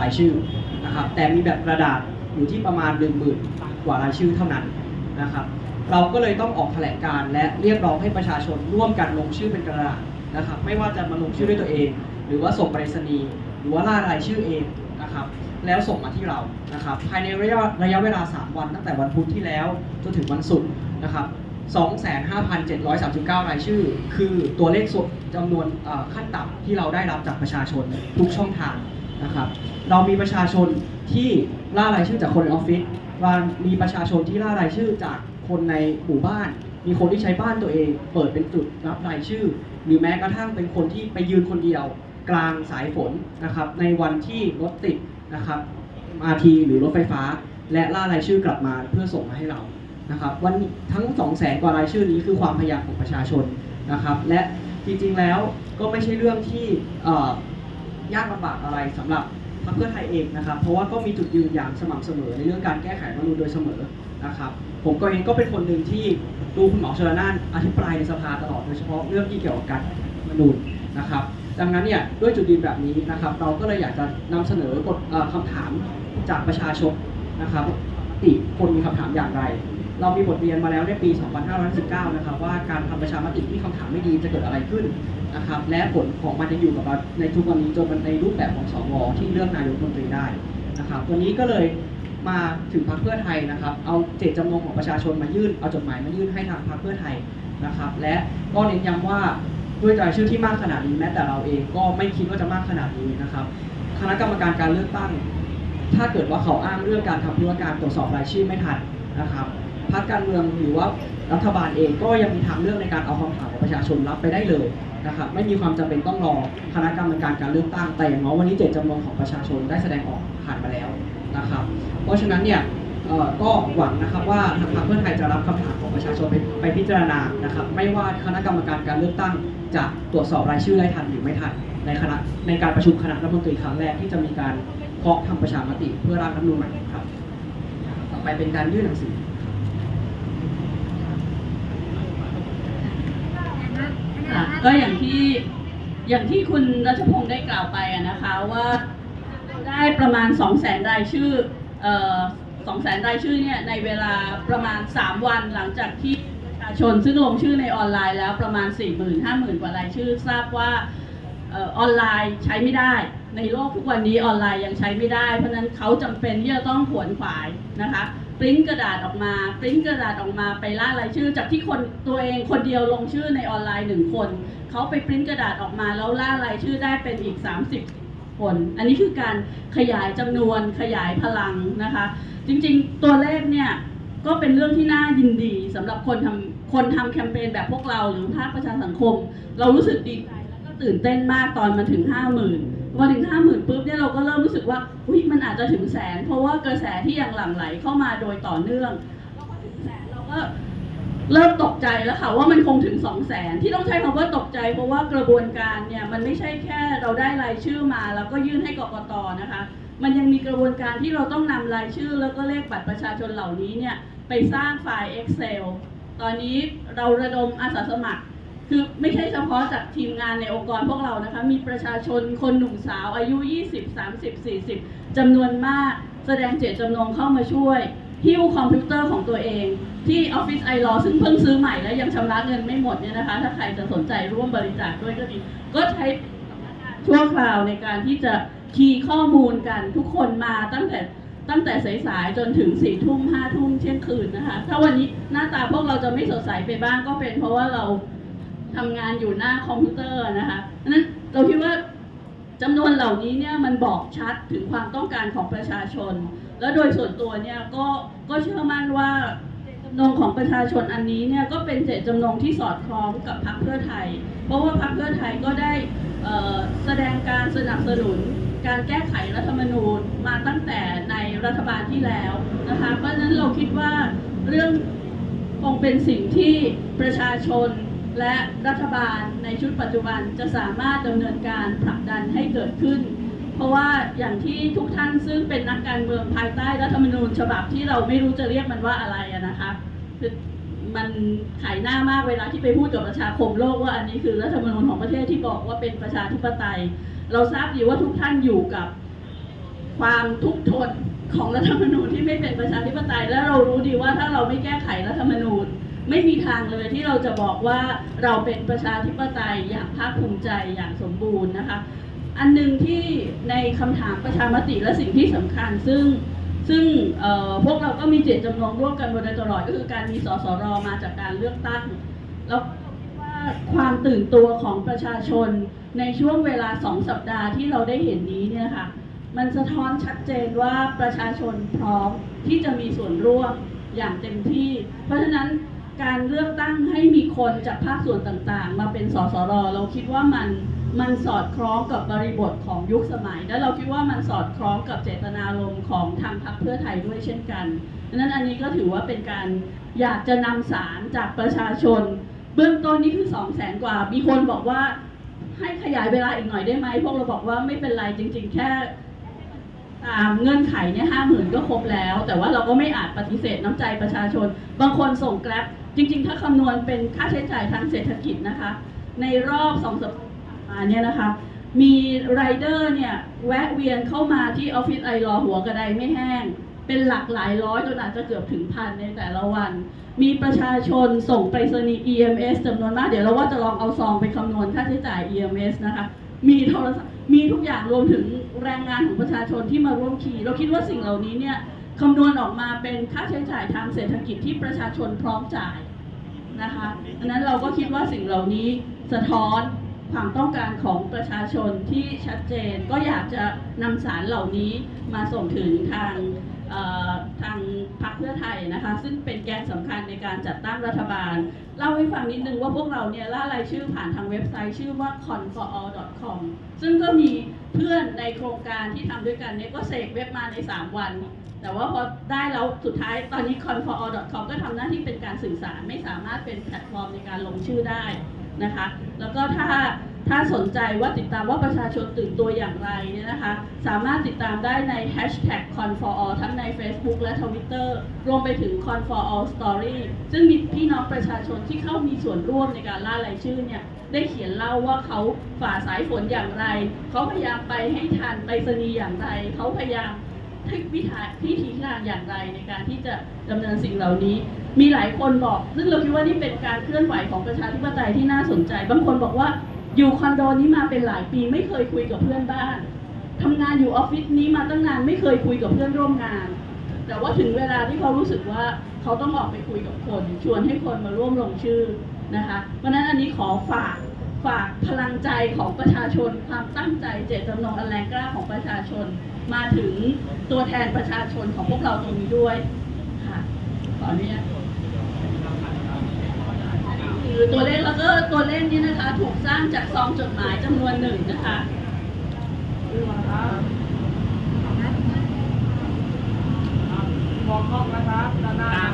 รายชื่อนะครับแต่มีแบบกระดาษอยู่ที่ประมาณ1 0,000กว่ารายชื่อเท่านั้นนะครับเราก็เลยต้องออกแถลงการและเรียกร้องให้ประชาชนร่วมกันลงชื่อเป็นกระดาษนะครับไม่ว่าจะมาลงชื่อด้วยตัวเอง หรือว่าส่งไปรษณีย์หรือว่าล่ารายชื่อเองนะครับแล้วส่งมาที่เรานะครับภายในระยะระยะเวลา 3 วันตั้งแต่วันพุธที่แล้วจนถึงวันศุกร์นะครับ25,739 รายชื่อ คือตัวเลขส่วนจำนวนขั้นต่ำที่เราได้รับจากประชาชนทุกช่องทาง นะครับเรามีประชาชนที่ล่ารายชื่อจากคนในออฟฟิศว่ามีประชาชนที่ล่ารายชื่อจากคนในหมู่บ้าน มีคนที่ใช้บ้านตัวเอง เปิดเป็นจุดรับรายชื่อ หรือแม้กระทั่งเป็นคนที่ไปยืนคนเดียว กลางสายฝนนะครับในวันที่รถติดนะครับ MRT หรือรถไฟฟ้า และล่ารายชื่อกลับมาเพื่อส่งมาให้เรานะครับวันทั้ง 2 0 0แสนกว่ารายชื่อนี้คือความพยายามของประชาชนนะครับและจริงๆแล้วก็ไม่ใช่เรื่องที่ ยากลำบากอะไรสำหรับพรรคเพื่อไทยเองนะครับ เพราะว่าก็มีจุดยืนอย่างสม่ำเสมอในเรื่องการแก้ไขรัฐธรรมนูญโดยเสมอนะครับ ผมก็เองก็เป็นคนหนึ่งที่ดูคุณหมอชลนานอภิปรายในสภาตลอดโดยเฉพาะเรื่องที่เกี่ยวกับการรัฐธรรมนูญนะครับ ดังนั้นเนี่ยด้วยจุดยืนแบบนี้นะครับ เราก็เลยอยากจะนำเสนอกฎเอ่อคำถามจากประชาชนนะครับติคนมีคำถามอย่างไร เรามีบทเรียนมาแล้วในปี 2519 นะครับว่าการทำประชามติที่คำถามไม่ดีจะเกิดอะไรขึ้นนะครับ และผลของมันจะอยู่กับเราในทุกวันนี้จนมันในรูปแบบของสวที่เลือกนายกรัฐมนตรีได้นะครับวันนี้ก็เลยมาถึงพรรคเพื่อไทยนะครับ เอาเจตจำนงของประชาชนมายื่นเอาจดหมายมายื่นให้ทางพรรคเพื่อไทยนะครับ และก็เน้นย้ำว่าด้วยรายชื่อที่มากขนาดนี้แม้แต่เราเองก็ไม่คิดว่าจะมากขนาดนี้นะครับ คณะกรรมการการเลือกตั้ง ถ้าเกิดว่าเขาอ้างเรื่องการทำธุรการตรวจสอบรายชื่อไม่ทันนะครับ พรรคการเมืองหรือว่ารัฐบาลเองก็ยังมีทางเลือกในการเอาคำถามของประชาชนรับไปได้เลยนะครับไม่มีความจำเป็นต้องรอคณะกรรมการการเลือกตั้งแต่อย่างน้อยวันนี้เจตจำนงของประชาชนได้แสดงออกผ่านมาแล้วนะครับ เพราะฉะนั้นเนี่ยก็หวังนะครับว่าทางพรรคเพื่อไทยจะรับคำถามของประชาชนไปไปพิจารณานะครับ ไม่ว่าคณะกรรมการการเลือกตั้ง จะตรวจสอบรายชื่อได้ทันหรือไม่ทันในคณะในการประชุมคณะรัฐมนตรีครั้งแรกที่จะมีการเคาะทำประชามติเพื่อร่างรัฐธรรมนูญใหม่ครับ ต่อไปเป็นการยื่นหนังสือ ค่ะ ก็อย่างที่อย่างที่คุณรัชพงศ์ได้กล่าวไปนะคะว่าได้ประมาณ 2 0 0แสนรายชื่อเอ่อสองแสนรายชื่อเนี่ยในเวลาประมาณ 3 วันหลังจากที่ประชาชนซึ่งลงชื่อในออนไลน์แล้วประมาณ 4 0 0 0 0 5 0,000 กว่ารายชื่อ ทราบว่าออนไลน์ใช้ไม่ได้ ในโลกทุกวันนี้ออนไลน์ยังใช้ไม่ได้ เพราะนั้นเขาจำเป็นที่จะต้องขวนขวายนะคะปริ้นกระดาษออกมาปริ้นกระดาษออกมาไปล่ารายชื่อ จากที่คนตัวเองคนเดียวลงชื่อในออนไลน์หนึ่งคน เขาไปปริ้นกระดาษออกมาแล้วล่ารายชื่อได้เป็นอีก 30 คน อันนี้คือการขยายจำนวนขยายพลังนะคะ จริงๆตัวเลขเนี่ยก็เป็นเรื่องที่น่ายินดีสำหรับคนทำคนทำแคมเปญแบบพวกเราหรือภาคประชาสังคม เรารู้สึกดีใจแล้วก็ตื่นเต้นมากตอนมาถึง 5 0,000พอถึง5 0,000ปุ๊บเนี่ยเราก็เริ่มรู้สึกว่าอุ้ยมันอาจจะถึงแสน เพราะว่ากระแสที่ยังหลั่งไหลเข้ามาโดยต่อเนื่องแล้วก็ถึงแสนเราก็ เริ่มตกใจแล้วค่ะว่ามันคงถึง2 0 0แสนที่ต้องใช้คำว่าตกใจ เพราะว่ากระบวนการเนี่ยมันไม่ใช่แค่เราได้รายชื่อมา แล้วก็ยื่นให้กกตนะคะ มันยังมีกระบวนการที่เราต้องนำรายชื่อ แล้วก็เลขบัตรประชาชนเหล่านี้เนี่ยไปสร้างไฟล์ Excel ตอนนี้เราระดมอาสาสมัคร คือไม่ใช่เฉพาะจากทีมงานในองค์กรพวกเรานะคะ มีประชาชนคนหนุ่มสาวอายุ 20 30 40จำนวนมาก แสดงเจตจำนงเข้ามาช่วย หิ้วคอมพิวเตอร์ของตัวเอง ที่ออฟฟิศไอรอซึ่งเพิ่งซื้อใหม่และยังชำระเงินไม่หมดเนี่ยนะคะ ถ้าใครจะสนใจร่วมบริจาคด้วยก็ดี ก็ใช้ชั่วคราวในการที่จะคีย์ข้อมูลกันทุกคนมาตั้งแต่ตั้งแต่สายๆจนถึงสี่ทุ่มห้าทุ่มเที่ยงคืนนะคะ ถ้าวันนี้หน้าตาพวกเราจะไม่สดใสไปบ้างก็เป็นเพราะว่าเราทำงานอยู่หน้าคอมพิวเตอร์นะคะดังนั้นเราคิดว่าจำนวนเหล่านี้เนี่ยมันบอกชัดถึงความต้องการของประชาชน แล้วโดยส่วนตัวเนี่ยก็ก็เชื่อมั่นว่าจำนงของประชาชนอันนี้เนี่ยก็เป็นเจตจำนงที่สอดคล้องกับพรรคเพื่อไทย เพราะว่าพรรคเพื่อไทยก็ได้แสดงการสนับสนุนการแก้ไขรัฐธรรมนูญมาตั้งแต่ในรัฐบาลที่แล้วนะคะเพราะฉะนั้นเราคิดว่าเรื่องคงเป็นสิ่งที่ประชาชนและรัฐบาลในชุดปัจจุบันจะสามารถดำเนินการผลักดันให้เกิดขึ้น เพราะว่าอย่างที่ทุกท่านซึ่งเป็นนักการเมืองภายใต้รัฐธรรมนูญฉบับที่เราไม่รู้จะเรียกมันว่าอะไรอะนะคะคือมันขายหน้ามากเวลาที่ไปพูดกับประชาคมโลกว่าอันนี้คือรัฐธรรมนูญของประเทศที่บอกว่าเป็นประชาธิปไตย เราทราบดีว่าทุกท่านอยู่กับความทุกข์ทนของรัฐธรรมนูญที่ไม่เป็นประชาธิปไตย และเรารู้ดีว่าถ้าเราไม่แก้ไขรัฐธรรมนูญ ไม่มีทางเลยที่เราจะบอกว่าเราเป็นประชาธิปไตยอย่างภาคภูมิใจอย่างสมบูรณ์นะคะ อันหนึ่งที่ในคำถามประชามติและสิ่งที่สำคัญ ซึ่งซึ่งพวกเราก็มีเจตจำนงร่วมกันมาโดยตลอดก็คือการมีสสรมาจากการเลือกตั้งแล้วว่าความตื่นตัวของประชาชนในช่วงเวลาสองสัปดาห์ที่เราได้เห็นนี้เนี่ยค่ะมันสะท้อนชัดเจนว่าประชาชนพร้อมที่จะมีส่วนร่วมอย่างเต็มที่ เพราะฉะนั้นการเลือกตั้งให้มีคนจากภาคส่วนต่างๆ มาเป็นสสรเราคิดว่ามัน มันสอดคล้องกับบริบทของยุคสมัย และเราคิดว่ามันสอดคล้องกับเจตนารมณ์ของทางพรรคเพื่อไทยด้วยเช่นกันดังนั้นอันนี้ก็ถือว่าเป็นการอยากจะนำสารจากประชาชน เบื้องต้นนี่คือ2 0 0แสนกว่า มีคนบอกว่าให้ขยายเวลาอีกหน่อยได้ไหมพวกเราบอกว่าไม่เป็นไรจริง ๆ แค่ตามเงื่อนไขเนี่ยห้าหมื่นก็ครบแล้ว แต่ว่าเราก็ไม่อาจปฏิเสธน้ำใจประชาชน บางคนส่งแกร็บจริง ๆ ถ้าคำนวณเป็นค่าใช้จ่ายทางเศรษฐกิจนะคะ ในรอบสองสัปดาห์ มาเนี่ยนะคะมีไรเดอร์เนี่ยแวะเวียนเข้ามาที่ออฟฟิศไอรอหัวกระไดไม่แห้ง เป็นหลักหลายร้อยจนอาจจะเกือบถึงพันในแต่ละวัน มีประชาชนส่งไปรษณีย์ EMS จำนวนมาก เดี๋ยวเราว่าจะลองเอาซองไปคำนวณค่าใช้จ่าย EMS นะคะมีโทรศัพท์มีทุกอย่างรวมถึงแรงงานของประชาชนที่มาร่วมขี่เราคิดว่าสิ่งเหล่านี้เนี่ยคำนวณออกมาเป็นค่าใช้จ่ายทางเศรษฐกิจที่ประชาชนพร้อมจ่ายนะคะดังนั้นเราก็คิดว่าสิ่งเหล่านี้สะท้อน ความต้องการของประชาชนที่ชัดเจน ก็อยากจะนำสารเหล่านี้มาส่งถึงทางทางพรรคเพื่อไทยนะคะ ซึ่งเป็นแกนสำคัญในการจัดตั้งรัฐบาล เล่าให้ฟังนิดนึงว่าพวกเราเนี่ยล่ารายชื่อผ่านทางเว็บไซต์ชื่อว่า conforall.com ซึ่งก็มีเพื่อนในโครงการที่ทำด้วยกันเนี่ยก็เสกเว็บมาใน 3 วัน แต่ว่าพอได้แล้วสุดท้ายตอนนี้ conforall.com ก็ทำหน้าที่เป็นการสื่อสารไม่สามารถเป็นแพลตฟอร์มในการลงชื่อได้ นะคะ แล้วก็ถ้าถ้าสนใจว่าติดตามว่าประชาชนตื่นตัวอย่างไรเนี่ยนะคะ สามารถติดตามได้ใน hashtag conforall ทั้งใน Facebook และ Twitter รวมไปถึง conforall story ซึ่งมีพี่น้องประชาชนที่เข้ามีส่วนร่วมในการล่ารายชื่อเนี่ย ได้เขียนเล่าว่าเขาฝ่าสายฝนอย่างไร เขาพยายามไปให้ทันไปรษณีอย่างไร เขาพยายาม ทิวิธีพิธีการอย่างไรในการที่จะดำเนินสิ่งเหล่านี้ มีหลายคนบอก ซึ่งเราคิดว่านี่เป็นการเคลื่อนไหวของประชาธิปไตยที่น่าสนใจ บางคนบอกว่าอยู่คอนโดนี้มาเป็นหลายปีไม่เคยคุยกับเพื่อนบ้านทำงานอยู่ออฟฟิศนี้มาตั้งนานไม่เคยคุยกับเพื่อนร่วมงาน แต่ว่าถึงเวลาที่เขารู้สึกว่าเขาต้องออกไปคุยกับคน ชวนให้คนมาร่วมลงชื่อนะคะเพราะนั้นอันนี้ขอฝาก ฝากพลังใจของประชาชน ความตั้งใจเจตจำนงอันแรงกล้าของประชาชน มาถึงตัวแทนประชาชนของพวกเราตรงนี้ด้วยค่ะขออนุญาตคือตัวเลขแล้วก็ตัวเลขนี้นะคะ ถูกสร้างจากซองจดหมายจำนวนหนึ่งนะคะมองกล้องนะครับด้านหน้า